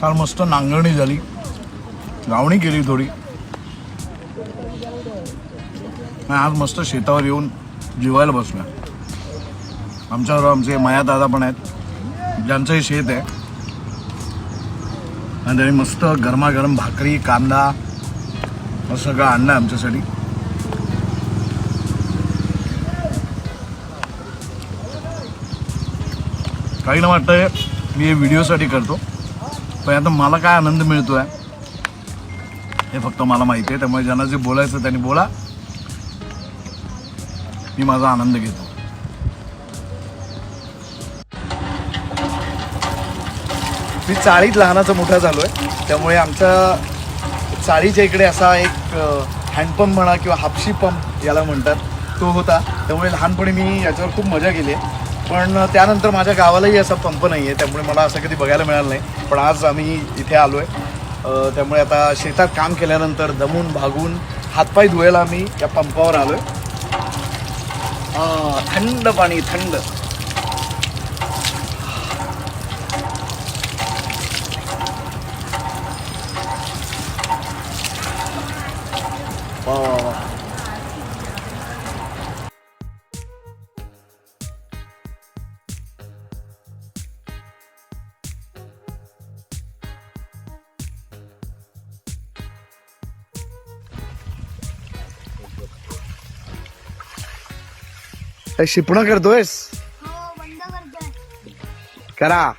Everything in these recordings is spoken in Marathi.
काल मस्त नांगरणी झाली. लावणी केली थोडी. आज मस्त शेतावर येऊन जेवायला बसलो आमच्याबरोबर आमचे माया दादा पण आहेत. ज्यांचंही शेत आहे. आणि त्यांनी मस्त गरमागरम भाकरी कांदा असं सगळं आणलं आमच्यासाठी. काही ना वाटतंय मी हे व्हिडिओसाठी करतो. पण आता मला काय आनंद मिळतोय हे फक्त मला माहिती आहे. त्यामुळे ज्यांना जे बोलायचं त्यांनी बोला. मी माझा आनंद घेतो. मी चाळीत लहानाचा मोठा झालो आहे त्यामुळे आमच्या चाळीच्या इकडे असा एक हँडपंप म्हणा किंवा हापशी पंप याला म्हणतात. तो होता. त्यामुळे लहानपणी मी याच्यावर खूप मजा केली आहे. पण त्यानंतर माझ्या गावालाही असा पंप नाही आहे त्यामुळे मला असं कधी बघायला मिळालं नाही. पण आज आम्ही इथे आलो आहे त्यामुळे आता शेतात काम केल्यानंतर दमून भागून हातपाय धुवायला आम्ही या पंपावर आलो आहे थंड पाणी थंड. शिपणं करतोयस हो करा.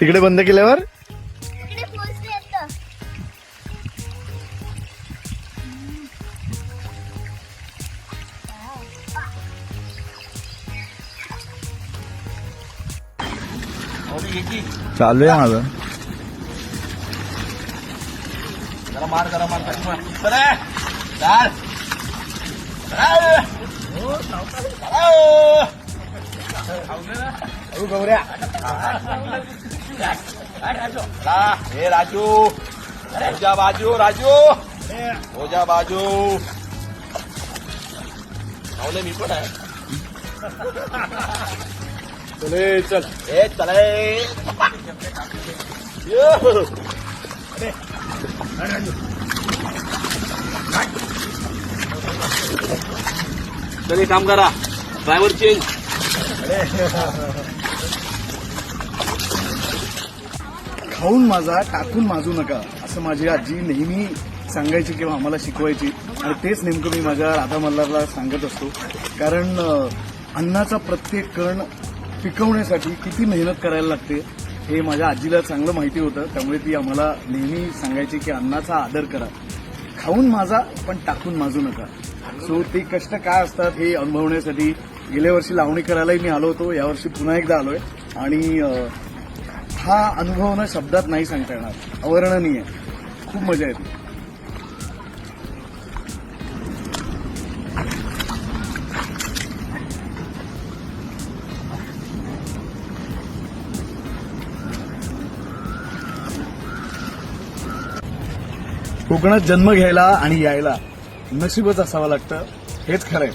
तिकडे बंद केल्यावर? चालू आहे माझं. मार करा मार करा चाल. गौऱ्या. हे राजू. ओजा बाजू राजू. ओजा बाजू. आवले मी पण आहे. चले चल. ए चले. यो. चल एक काम करा. ड्रायव्हर चेंज खाऊन माझा टाकून माजू नका असं माझी आजी नेहमी सांगायची किंवा आम्हाला शिकवायची. आणि तेच नेमकं मी माझ्या राधा मल्हारला सांगत असतो. कारण अन्नाचा प्रत्येक कण पिकवण्यासाठी किती मेहनत करायला लागते हे माझ्या आजीला चांगलं माहिती होतं. त्यामुळे ती आम्हाला नेहमी सांगायची की अन्नाचा आदर करा. खाऊन माझा पण टाकून माजू नका. सो ते कष्ट काय असतात हे अनुभवण्यासाठी गेल्या वर्षी लावणी करायलाही मी आलो होतो. यावर्षी पुन्हा एकदा आलोय. आणि हा अनुभव ना शब्दात नाही सांगता येणार. अवर्णनीय. खूप मजा येते. कोकणात जन्म घ्यायला आणि यायला नशीबच असावं लागतं. हेच खरंय.